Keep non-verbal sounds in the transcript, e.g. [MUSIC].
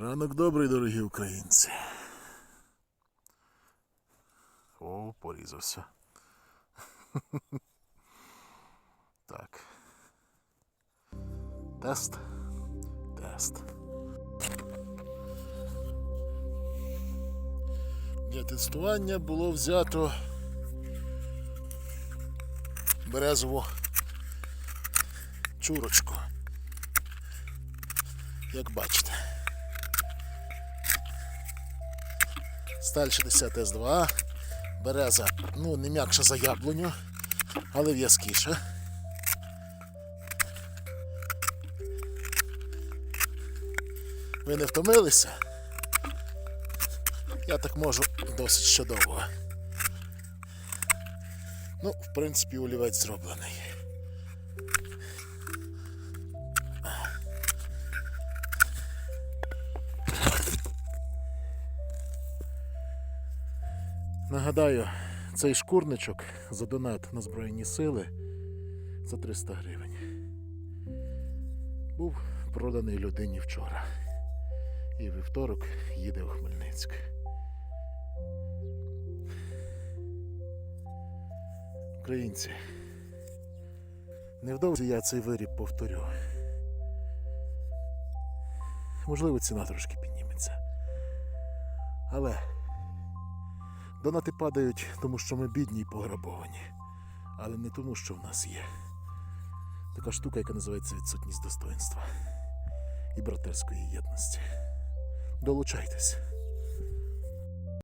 Ранок добрий, дорогі українці. О, порізався. [LAUGHS] Так. Тест. Тест. Для тестування було взято березову чурочку. Як бачите. Сталь 60 С2. Береза, ну, не м'якша за яблуню, але в'язкіша. Ви не втомилися? Я так можу досить ще довго. Ну, в принципі, олівець зроблений. Нагадаю, цей шкурничок за донат на Збройні сили за 300 гривень. Був проданий людині вчора. І вівторок їде у Хмельницьк. Українці, невдовзі я цей виріб повторю. Можливо, ціна трошки підніметься. Але донати падають, тому що ми бідні і пограбовані. Але не тому, що в нас є. Така штука, яка називається відсутність достоинства і братерської єдності. Долучайтесь.